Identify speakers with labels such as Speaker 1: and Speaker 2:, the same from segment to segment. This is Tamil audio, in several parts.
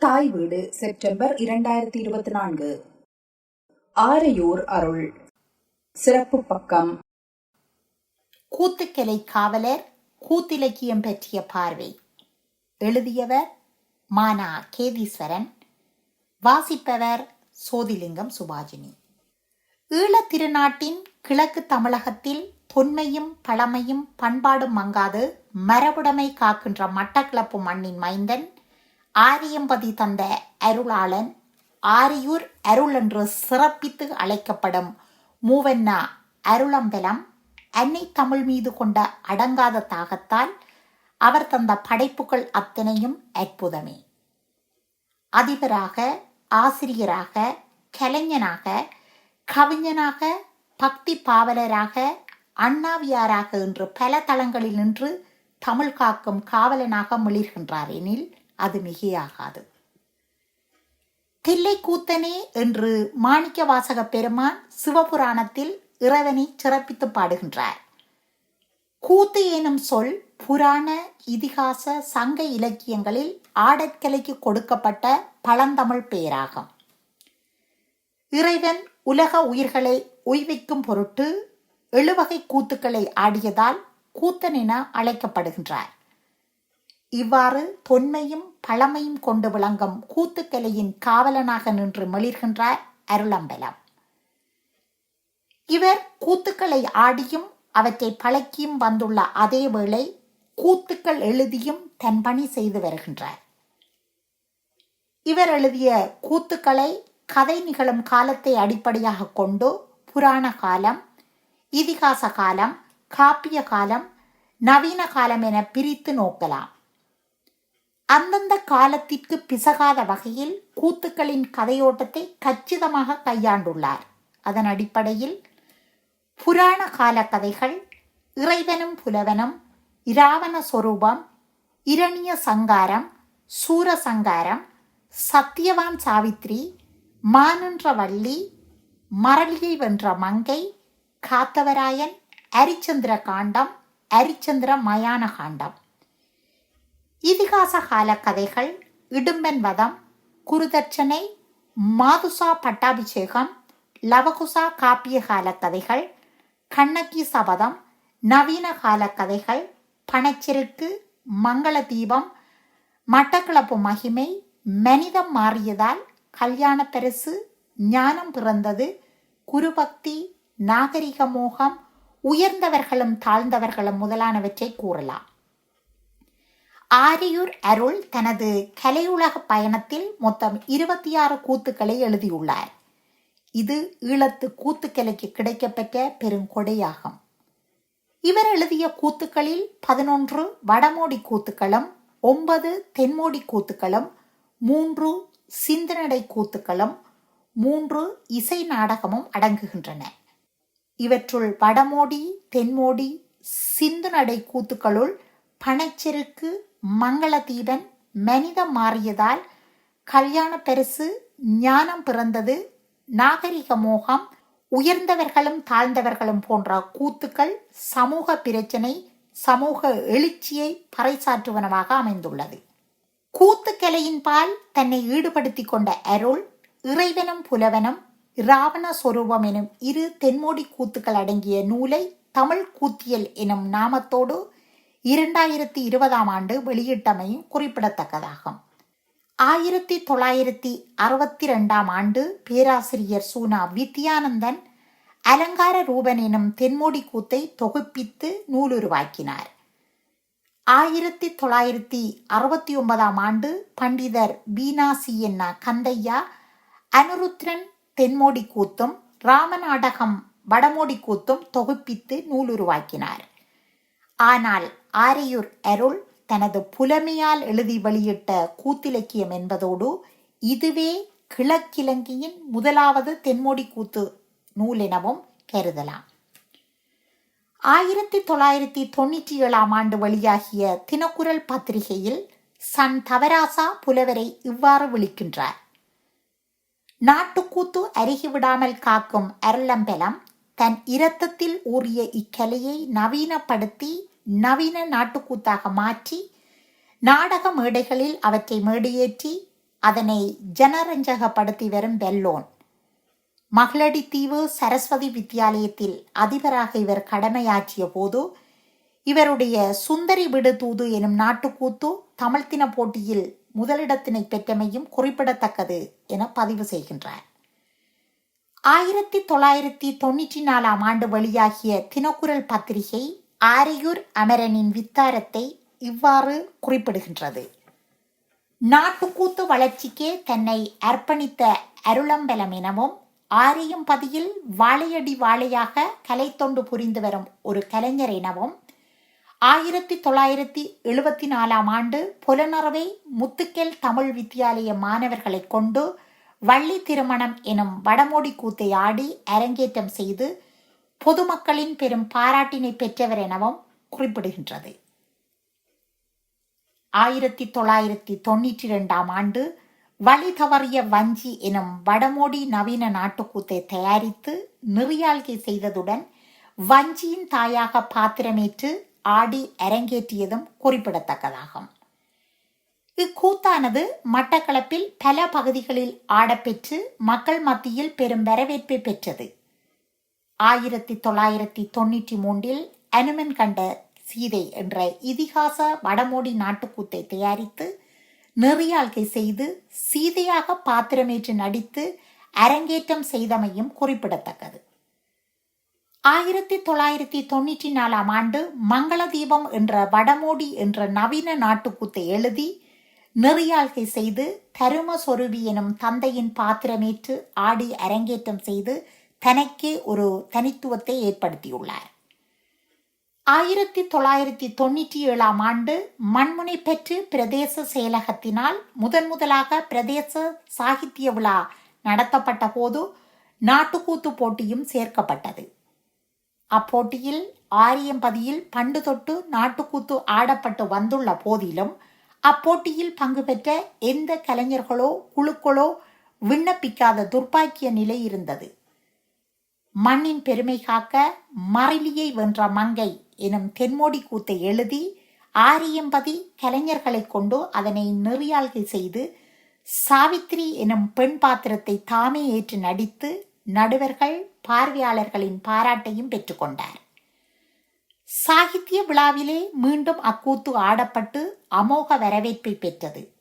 Speaker 1: தாய் வீடு செப்டம்பர் இரண்டாயிரத்தி இருபத்தி நான்கு. ஆரையூர் அருள். சிறப்பு பக்கம்.
Speaker 2: கூத்துக்கலை காவலர் கூத்திலக்கியம் பற்றிய பார்வை. எழுதியவர் மானா கேதீஸ்வரன். வாசிப்பவர் சோதிலிங்கம் சுபாஜினி. ஈழத் திருநாட்டின் கிழக்கு தமிழகத்தில் தொன்மையும் பழமையும் பண்பாடும் மங்காது மரபுடைமை காக்கின்ற மட்டக்களப்பு மண்ணின் மைந்தன் ஆரியம்பதி தந்த அருளாளன் ஆரியூர் அருள் என்று சிறப்பித்து அழைக்கப்படும் மூவண்ணா அருளம்பலம் அன்னை தமிழ் மீது கொண்ட அடங்காத தாகத்தால் அவர் தந்த படைப்புகள் அத்தனையும் அற்புதமே. அதிபராக ஆசிரியராக கலைஞனாக கவிஞனாக பக்தி பாவலராக அண்ணாவியாராக என்று பல தளங்களில் நின்று தமிழ் காக்கும் காவலனாக மிளிர்கின்றார் எனில் அது மிகையாகாது. தில்லை கூத்தனே என்று மாணிக்க வாசக பெருமான் சிவபுராணத்தில் இறைவனை சிறப்பித்து பாடுகின்றார். கூத்து எனும் சொல் புராண இதிகாச சங்க இலக்கியங்களில் ஆடற்கலைக்கு கொடுக்கப்பட்ட பழந்தமிழ் பெயராகும். இறைவன் உலக உயிர்களை உய்விக்கும் பொருட்டு எழுவகை கூத்துக்களை ஆடியதால் கூத்தன் என அழைக்கப்படுகின்றார். இவ்வாறு தொன்மையும் பழமையும் கொண்டு விளங்கும் கூத்துக்கலையின் காவலனாக நின்று மெளிர்கின்றார் அருளம்பலம். இவர் கூத்துக்களை ஆடியும் அவற்றை பழக்கியும் வந்துள்ள அதே வேளை கூத்துக்கள் எழுதியும் தன் பணி செய்து வருகின்றார். இவர் எழுதிய கூத்துக்களை கதை நிகழும் காலத்தை அடிப்படையாக கொண்டு புராண காலம் இதிகாச காலம் காப்பிய காலம் நவீன காலம் என பிரித்து நோக்கலாம். அந்தந்த காலத்திற்கு பிசகாத வகையில் கூத்துக்களின் கதையோட்டத்தை கச்சிதமாக கையாண்டுள்ளார். அதன் அடிப்படையில் புராண கால கதைகள் இறைவனும் புலவனும் இராவண சொரூபம் இரணிய சங்காரம் சூர சங்காரம் சத்தியவான் சாவித்ரி மானன்ற வள்ளி மரளியை வென்ற மங்கை காத்தவராயன் அரிச்சந்திர காண்டம் அரிச்சந்திர மயான காண்டம் இதிகாச கால கதைகள் இடும்பன் வதம் குருதட்சணை மாதுசா பட்டாபிஷேகம் லவகுசா காப்பிய கால கதைகள் கண்ணகி சபதம் நவீன கால கதைகள் பணச்சிறுக்கு மங்கள தீபம் மட்டக்களப்பு மகிமை மனிதம் மாறியதால் கல்யாண பரிசு ஞானம் பிறந்தது குருபக்தி நாகரிக மோகம் உயர்ந்தவர்களும் தாழ்ந்தவர்களும் முதலானவற்றை கூறலாம். ஆரியூர் அருள் தனது கலையுலக பயணத்தில் மொத்தம் இருபத்தி ஆறு கூத்துக்களை எழுதியுள்ளார். இது ஈழத்து கூத்துக்கலைக்கு கிடைக்கப்பெற்ற பெருங்கொடையாகும் இவர் எழுதிய கூத்துக்களில் பதினொன்று வடமோடி கூத்துக்களும் ஒன்பது தென்மோடி கூத்துக்களும் மூன்று சிந்தனடை கூத்துக்களும் மூன்று இசை நாடகமும் அடங்குகின்றன. இவற்றுள் வடமோடி தென்மோடி சிந்து நடை கூத்துக்களுள் பனைச்செருக்கு மங்களதீபன் மனிதம் மாறியதால் கல்யாண பெருசு ஞானம் பிறந்தது நாகரிக மோகம் உயர்ந்தவர்களும் தாழ்ந்தவர்களும் போன்ற கூத்துக்கள் சமூக பிரச்சனை சமூக எழுச்சியை பறைசாற்றுவனவாக அமைந்துள்ளது. கூத்துக்கலையின் பால் தன்னை ஈடுபடுத்திக் கொண்ட அருள் இறைவனும் புலவனும் இராவண சொரூபம் எனும் இரு தென்மோடி கூத்துக்கள் அடங்கிய நூலை தமிழ் கூத்தியல் எனும் நாமத்தோடு இரண்டாயிரத்தி இருபதாம் ஆண்டு வெளியிட்டமையும் குறிப்பிடத்தக்கதாகும். ஆயிரத்தி தொள்ளாயிரத்தி அறுபத்தி ரெண்டாம் ஆண்டு பேராசிரியர் சூனா வித்யானந்தன் அலங்கார ரூபன் எனும் தென்மோடி கூத்தை தொகுப்பித்து நூலுருவாக்கினார். ஆயிரத்தி தொள்ளாயிரத்தி அறுபத்தி ஒன்பதாம் ஆண்டு பண்டிதர் பீனாசி என்ன கந்தையா அனுருத்ரன் தென்மோடி கூத்தும் ராமநாடகம் வடமோடி கூத்தும் தொகுப்பித்து நூலுருவாக்கினார். ஆனால் ஆரியூர் அருள் தனது புலமையால் எழுதி வெளியிட்ட கூத்திலக்கியம் என்பதோடு இதுவே கிழக்கிழங்கியின் முதலாவது தென்மோடி கூத்து நூல் எனவும் கருதலாம். ஆயிரத்தி தொள்ளாயிரத்தி தொண்ணூற்றி ஏழாம் ஆண்டு வெளியாகிய தினக்குரல் பத்திரிகையில் சன் தவராசா புலவரை இவ்வாறு விழிக்கின்றார். நாட்டுக்கூத்து அருகிவிடாமல் காக்கும் அருளம்பலம் தன் இரத்தத்தில் ஊறிய இக்கலையை நவீனப்படுத்தி நவீன நாட்டுக்கூத்தாக மாற்றி நாடக மேடைகளில் அவற்றை மேடையேற்றி அதனை ஜனரஞ்சகப்படுத்தி வரும் வெல்லோன். மகளடித்தீவு சரஸ்வதி வித்தியாலயத்தில் அதிபராக இவர் கடமையாற்றிய போது இவருடைய சுந்தரி விடு தூது எனும் நாட்டுக்கூத்து தமிழ்த்தின போட்டியில் முதலிடத்தினை பெற்றமையும் குறிப்பிடத்தக்கது என பதிவு செய்கின்றார். ஆயிரத்தி தொள்ளாயிரத்தி தொண்ணூற்றி நாலாம் ஆண்டு வெளியாகிய தினக்குரல் பத்திரிகை ஆரையூர் அமரனின் வித்தாரத்தை இவ்வாறு குறிப்பிடுகின்றது. நாட்டுக்கூத்து வளர்ச்சிக்கே தன்னை அர்ப்பணித்த அருளம்பலம் எனவும் ஆரியம்பதியில் வாழையடி வாழையாக கலைத்தொண்டு புரிந்து வரும் ஒரு கலைஞர் எனவும் ஆயிரத்தி தொள்ளாயிரத்தி எழுபத்தி நாலாம் ஆண்டு புலனறவை முத்துக்கல் தமிழ் வித்தியாலய மாணவர்களை கொண்டு வள்ளி திருமணம் எனும் வடமோடி கூத்தை ஆடி அரங்கேற்றம் செய்து பொதுமக்களின் பெரும் பாராட்டினை பெற்றவர் எனவும் குறிப்பிடுகின்றது. ஆயிரத்தி தொள்ளாயிரத்தி தொண்ணூற்றி இரண்டாம் ஆண்டு வழி தவறிய வஞ்சி எனும் வடமோடி நவீன நாட்டுக்கூத்தை தயாரித்து நெறியாழ்கை செய்ததுடன் வஞ்சியின் தாயாக பாத்திரமேற்று ஆடி அரங்கேற்றியதும் குறிப்பிடத்தக்கதாகும். இக்கூத்தானது மட்டக்களப்பில் பல பகுதிகளில் ஆடப்பெற்று மக்கள் மத்தியில் பெரும் வரவேற்பை பெற்றது. ஆயிரத்தி தொள்ளாயிரத்தி தொண்ணூற்றி மூன்றில் அனுமன் கண்ட சீதை என்ற இதிகாச வடமோடி நாட்டுக்கூத்தை தயாரித்து நெறியாழ்கை செய்து சீதையாக பாத்திரமேற்று நடித்து அரங்கேற்றம் செய்தமையும் குறிப்பிடத்தக்கது. ஆயிரத்தி தொள்ளாயிரத்தி தொண்ணூற்றி நாலாம் ஆண்டு மங்கள தீபம் என்ற வடமோடி என்ற நவீன நாட்டுக்கூத்தை எழுதி நெறியாழ்கை செய்து தரும சொருபி எனும் தந்தையின் பாத்திரமேற்று ஆடி அரங்கேற்றம் செய்து தனக்கே ஒரு தனித்துவத்தை ஏற்படுத்தியுள்ளார். ஆயிரத்தி தொள்ளாயிரத்தி தொண்ணூற்றி ஏழாம் ஆண்டு மண்முனை பெற்று பிரதேச செயலகத்தினால் முதன் முதலாக பிரதேச சாகித்ய விழா நடத்தப்பட்ட போது நாட்டுக்கூத்து போட்டியும் சேர்க்கப்பட்டது. அப்போட்டியில் ஆரியம்பதியில் பண்டு தொட்டு நாட்டுக்கூத்து ஆடப்பட்டு வந்துள்ள போதிலும் அப்போட்டியில் பங்கு பெற்ற எந்த கலைஞர்களோ குழுக்களோ விண்ணப்பிக்காத துர்ப்பாக்கிய நிலை இருந்தது. மண்ணின் பெருமை காக்க மறிலியை வென்ற மங்கை எனும் தென்மோடி கூத்தை எழுதி ஆரியம்பதி கலைஞர்களை கொண்டு அதனை நெறியாள்கை செய்து சாவித்ரி எனும் பெண் பாத்திரத்தை தாமே ஏற்று நடித்து நடுவர்கள் பார்வையாளர்களின் பாராட்டையும் பெற்றுக்கொண்டார் சாகித்ய விழாவிலே மீண்டும் அக்கூத்து ஆடப்பட்டு அமோக வரவேற்பை பெற்றது.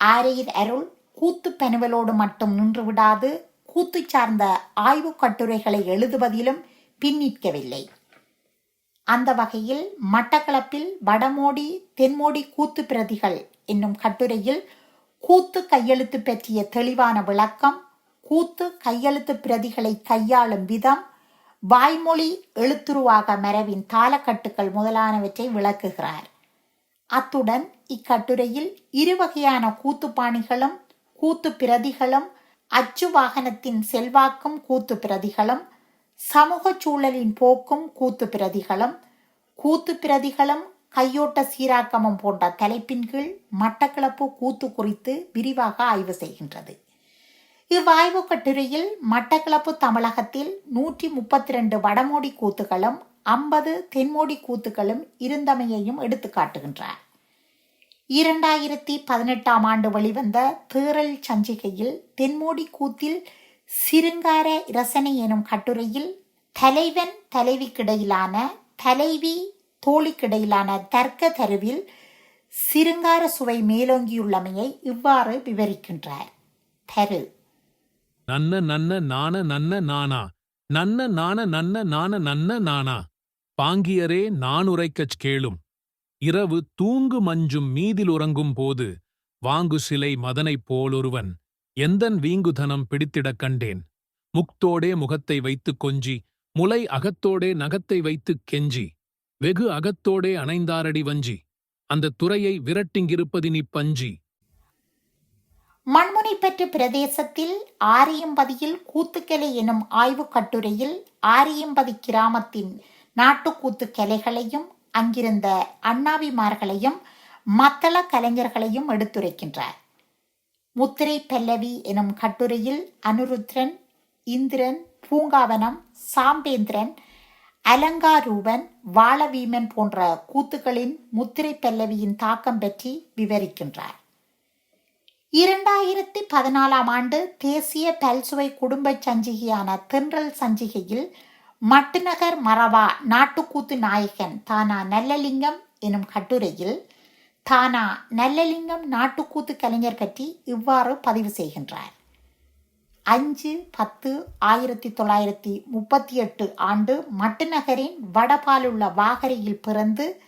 Speaker 2: ஆரையின் அருள் கூத்து பனுவலோடு மட்டும் நின்று விடாது கூத்து சார்ந்த ஆய்வுக் கட்டுரைகளை எழுதுவதிலும் பின்னிற்கவில்லை. அந்த வகையில் மட்டக்களப்பில் வடமோடி தென்மோடி கூத்து பிரதிகள் என்னும் கட்டுரையில் கூத்து கையெழுத்து பற்றிய தெளிவான விளக்கம் கூத்து கையெழுத்து பிரதிகளை கையாளும் விதம் வாய்மொழி எழுத்துருவாக மரபின் தாளக்கட்டுகள் முதலானவற்றை விளக்குகிறார். அத்துடன் இக்கட்டுரையில் இருவகையான கூத்துப்பாணிகளும் கூத்து பிரதிகளும் அச்சு வாகனத்தின் செல்வாக்கும் கூத்து பிரதிகளும் சமூக சூழலின் போக்கும் கூத்து பிரதிகளும் கூத்து பிரதிகளும் கையோட்ட சீராக்கமும் போன்ற தலைப்பின் கீழ் மட்டக்களப்பு கூத்து குறித்து விரிவாக ஆய்வு செய்கின்றது. இவ்வாய்வு கட்டுரையில் மட்டக்களப்பு தமிழகத்தில் நூற்றி முப்பத்தி ரெண்டு வடமோடி கூத்துகளும் ஐம்பது தென்மோடி கூத்துகளும் இருந்தமையையும் எடுத்து காட்டுகின்றார். இரண்டாயிரத்தி பதினெட்டாம் ஆண்டு வெளிவந்த தேரல் சஞ்சிகையில் தென்மோடி கூத்தில் சிருங்கார ரசனை எனும் கட்டுரையில் தலைவன் தலைவிக்கிடையிலான தலைவி தோழிக்கிடையிலான தர்க்க தருவில் சிருங்கார சுவை மேலோங்கியுள்ளமையை இவ்வாறு விவரிக்கின்றார். தரு.
Speaker 3: நன்ன நன்ன நான நன்ன நானா நன்ன நான நன்ன நான நன்ன நானா பாங்கியரே நானுரைக்கச் கேளும். இரவு தூங்கு மஞ்சும் மீதில் உறங்கும் போது வாங்கு சிலை மதனைப் போலொருவன் எந்தன் வீங்குதனம் பிடித்திடக் கண்டேன்? முக்தோடே முகத்தை வைத்துக் கொஞ்சி முலை அகத்தோடே நகத்தை வைத்துக் கெஞ்சி வெகு அகத்தோடே அணைந்தாரடி வஞ்சி அந்த துறையை விரட்டிங்கிருப்பதினி பஞ்சி.
Speaker 2: மண்முனை பெற்ற பிரதேசத்தில் ஆரியம்பதியில் கூத்துக்கலை எனும் ஆய்வுக் கட்டுரையில் ஆரியம்பதி கிராமத்தின் நாட்டுக்கூத்து கலைகளையும் அங்கிருந்த அண்ணாவிமார்களையும் மத்தள கலைஞர்களையும் எடுத்துரைக்கின்றார். முத்திரை பல்லவி எனும் கட்டுரையில் அனுருத்ரன் இந்திரன் பூங்காவனம் சாம்பேந்திரன் அலங்காரூபன் வாளவீமன் போன்ற கூத்துகளின் முத்திரை பல்லவியின் தாக்கம் பற்றி விவரிக்கின்றார். இரண்டாயிரத்தி பதினாலாம் ஆண்டு தேசிய பல்சுவை குடும்ப சஞ்சிகையான தென்றல் சஞ்சிகையில் மட்டுநகர் மரவா நாட்டுக்கூத்து நாயகன் தானா நல்லலிங்கம் எனும் கட்டுரையில் தானா நல்லலிங்கம் நாட்டுக்கூத்து கலைஞர் பற்றி இவ்வாறு பதிவு செய்கின்றார். அஞ்சு பத்து ஆயிரத்தி தொள்ளாயிரத்தி முப்பத்தி எட்டு ஆண்டு மட்டுநகரின் வடபாலுள்ள வாகரையில் பிறந்து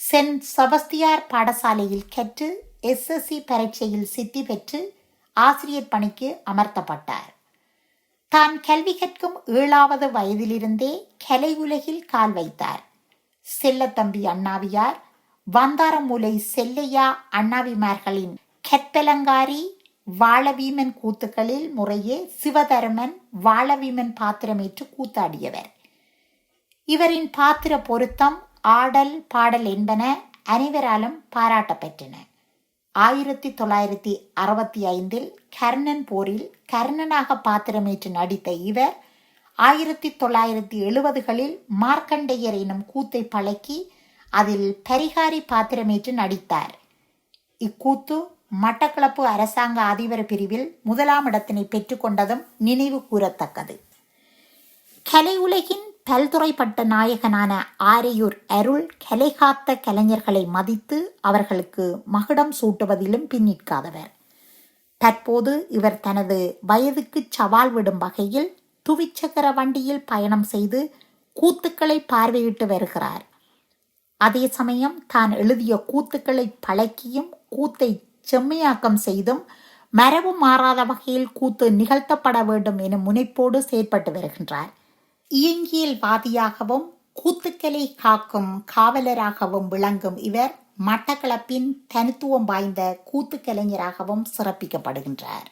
Speaker 2: சென்ட் செபஸ்தியார் பாடசாலையில் கற்று எஸ்எஸ்சி பரீட்சையில் சித்தி பெற்று ஆசிரியர் பணிக்கு அமர்த்தப்பட்டார். தான் கல்வி கற்கும் ஏழாவது வயதிலிருந்தே கலை உலகில் கால் வைத்தார். செல்லத்தம்பி அண்ணாவியார் வந்தாரமூலை செல்லையா அண்ணாவிமார்களின் கெத்தலங்காரி வாழவீமன் கூத்துக்களில் முறையே சிவதர்மன் வாழவீமன் பாத்திரமேற்று கூத்தாடியவர். இவரின் பாத்திர பொருத்தம் ஆடல் பாடல் என்பன அனைவராலும் பாராட்டப்பெற்றன. ஆயிரத்தி தொள்ளாயிரத்தி அறுபத்தி ஐந்தில் கர்ணன் போரில் கர்ணனாக பாத்திரமேற்று நடித்த இவர் ஆயிரத்தி தொள்ளாயிரத்தி எழுபதுகளில் மார்க்கண்டேயர் எனும் கூத்தை பழக்கி அதில் பரிகாரி பாத்திரமேற்று நடித்தார். இக்கூத்து மட்டக்களப்பு அரசாங்க அதிபர் பிரிவில் முதலாம் இடத்தினை பெற்றுக்கொண்டதும் நினைவு கூறத்தக்கது. கலை உலகின் பல்துறைப்பட்ட நாயகனான ஆரையூர் அருள் கலை காத்த கலைஞர்களை மதித்து அவர்களுக்கு மகுடம் சூட்டுவதிலும் பின்னிற்காதவர். தற்போது இவர் தனது வயதுக்கு சவால் விடும் வகையில் துவிச்சக்கர வண்டியில் பயணம் செய்து கூத்துக்களை பார்வையிட்டு வருகிறார். அதே சமயம் தான் எழுதிய கூத்துக்களை பழக்கியும் கூத்தை செம்மையாக்கம் செய்தும் மரபு மாறாத வகையில் கூத்து நிகழ்த்தப்பட வேண்டும் எனும் முனைப்போடு செயற்பட்டு வருகின்றார். இயங்கியல்வாதியாகவும் கூத்துக்களை காக்கும் காவலராகவும் விளங்கும் இவர் மட்டக்களப்பின் தனித்துவம் வாய்ந்த கூத்து கலைஞராகவும் சிறப்பிக்கப்படுகின்றார்.